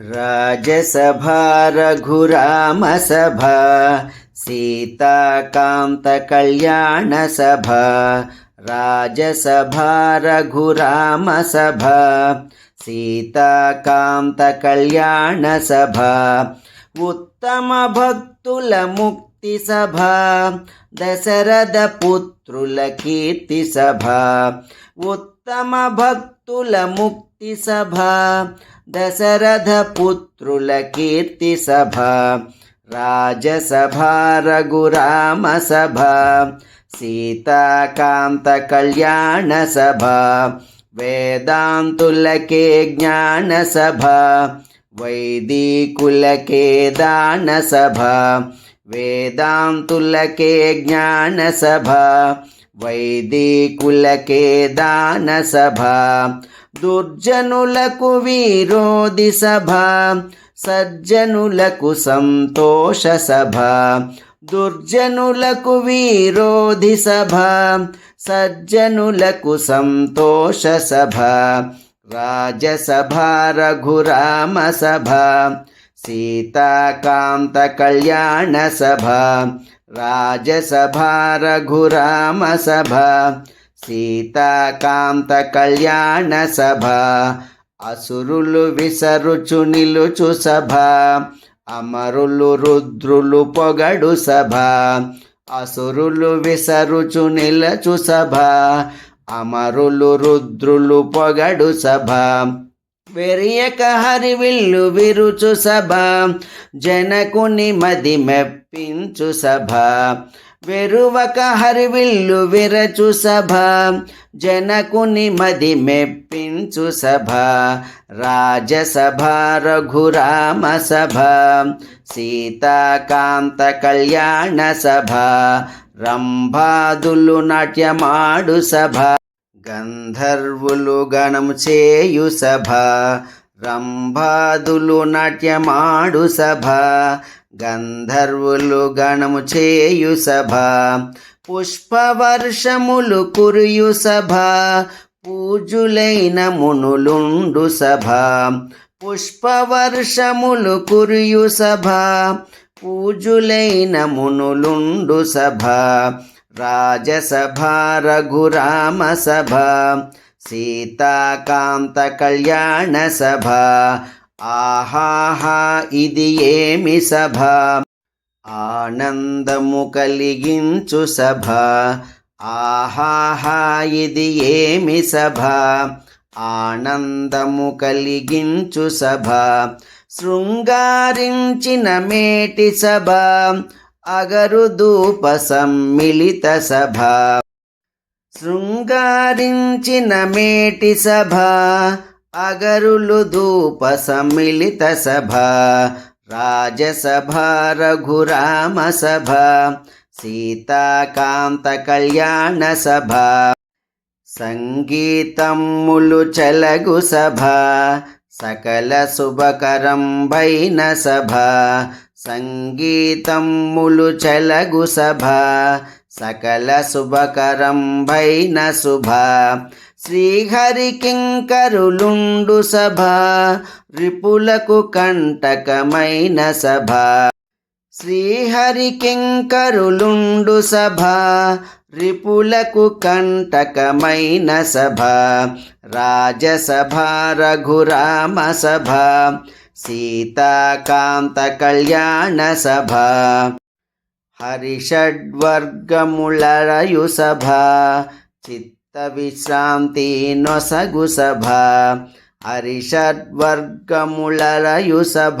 రాజసభా రఘురామసభా సీతాకాంత కళ్యాణ సభ రాజసభా రఘురామసభ సీతాకాంత కళ్యాణ సభ ఉత్తమ భక్తుల ముక్తి సభ దశరథ పుత్రుల కీర్తి సభ ఉత్తమ భక్తుల ముక్తి సభ దశరథ పుత్రుల కీర్తి సభ రాజసభ రఘురామ సభ సీతాకాంత కళ్యాణ సభ వేదాంతులకే జ్ఞాన సభ వైదికులకే దాన సభ వేదాంతులకే జ్ఞాన సభ వైదికులకే దాన సభ దుర్జనులకు విరోధి సభ సజ్జనులకు సంతోష సభ. దుర్జనులకు విరోధి సభ సజ్జనులకు సంతోష సభ. రాజసభ రఘురామ సభ సీతాకాంత కళ్యాణ సభ. రాజసభ రఘురామ సభ. సీతాకాంత కళ్యాణ సభ అసురులు విసరుచు నిలుచు సభ అమరులు రుద్రులు పొగడు సభ అసురులు విసరుచు నిలచు సభ అమరులు రుద్రులు పొగడు సభ వెరియక హరివిల్లు విరుచు సభ జనకుని మది మెప్పించు సభ వెరువక హరివిల్లు విరచు సభ జనకుని మది మెప్పించు సభ రాజసభ రఘురామ సభ సీతాకాంత కళ్యాణ సభ రంభాదులు నాట్యమాడు సభ గంధర్వులు గణము చేయు సభ రంభాదులు నాట్యమాడు సభ గంధర్వులు గణము చేయు సభ పుష్పవర్షములు కురియు సభ పూజులైన మునులుండు సభ పుష్పవర్షములు కురియు సభ పూజులైన మునులుండు సభ రాజసభ రఘురామ సభ సీతాకాంత కళ్యాణ సభ ఆహాహా ఇది ఏమి సభ? ఆనందము కలిగించు సభ. ఆహాహా ఇది ఏమి సభ? ఆనందము కలిగించు సభ. శృంగారించిన మేటి సభ. అగరు ధూప సమ్మిళిత సభ. శృంగారించిన మేటి సభ. అగరులు ధూప సమ్మిళిత సభ రాజసభ రఘురామ సభ సీతాకాంత కళ్యాణ సభ సంగీతములు చలగు సభ సకల శుభకరం భైన సభ సంగీతములు చలగు సభ సకల శుభకరం భైన శుభ శ్రీహరి కింకరులుండు సభ రిపులకు కంటకమైన సభ. శ్రీహరి కింకరులుండు సభ రిపులకు కంటకమైన సభ. రాజసభ రఘురామ సభ సీతాకాంత కళ్యాణ సభ. హరిషడ్వర్గములరయు సభ చిత్ విశ్రాంతి నొసగు సభ. హరిషడ్వర్గములరయు సభ.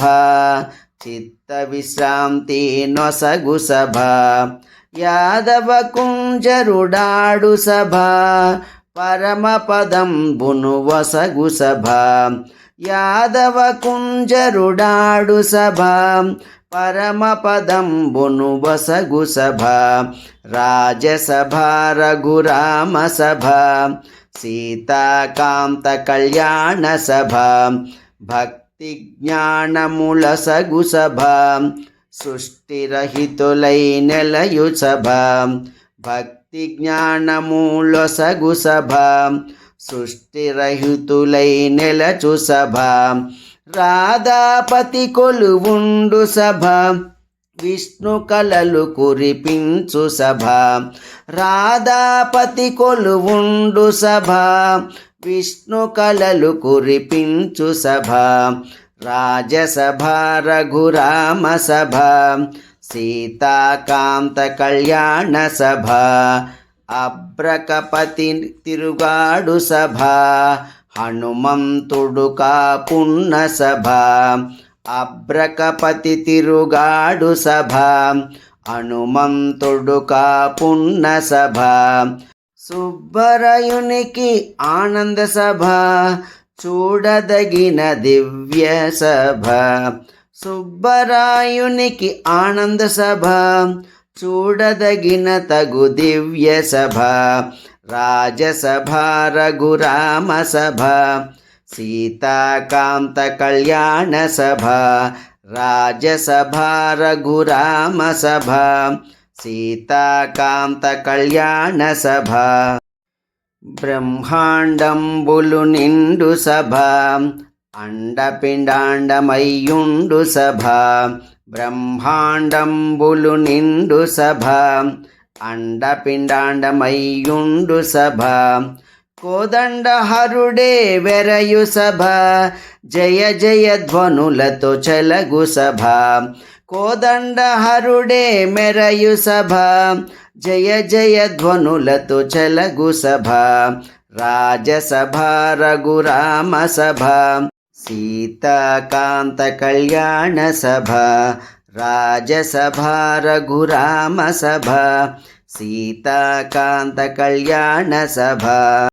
చిత్త విశ్రాంతి నొసగు సభ. యాదవ కుంజరుడాడు సభ. పరమ పదంబును వసగు సభ. యాదవ కుంజరుడాడు సభ. పరమపదంబును బసగు సభ రాజసభ రఘురామ సభ సీతాకాంత కళ్యాణ సభ భక్తి జ్ఞానముల సగు సభ సృష్టిరహితులై నెలయు సభ భక్తి జ్ఞానముల సగు సభ సృష్టిరహితులై నెలచు సభ రాధాపతి కొలువుండు సభ. విష్ణు కలలు కురిపించు సభ. రాధాపతి కొలువుండు సభ. విష్ణు కలలు కురిపించు సభ. రాజసభ రఘురామ సభ. సీతాకాంత కళ్యాణ సభ. అబ్రకపతి తిరుగాడు సభ. హనుమంతుడు కాపున్న సభ అబ్రకపతి తిరుగాడు సభ హనుమంతుడు కాపున్న సభ సుబ్బరయునికి ఆనంద సభ చూడదగిన దివ్య సభ సుబ్బరాయునికి ఆనంద సభ చూడదగిన తగు దివ్య సభ రాజసభ రఘురామ సభ సీతాకాంత కళ్యాణ సభ రాజసభ రఘురామ సభ సీతాకాంత కళ్యాణ సభ బ్రహ్మాండంబులు నిండు సభ అండపిండాండమయ్యుండు సభ బ్రహ్మాండంబులు నిండు సభ అండపిండాండమయ్యుండు సభ. కోదండహరుడే వెరయు సభ. జయ జయ ధ్వనులతో చెలగు సభ. కోదండహరుడే మెరయు సభ. జయ జయ ధ్వనులతో చెలగు సభ. రాజసభ రఘురామ సభ సీతాకాంత కళ్యాణ సభ రాజసభ రఘురామ సభ సీతాకాంత కళ్యాణ సభ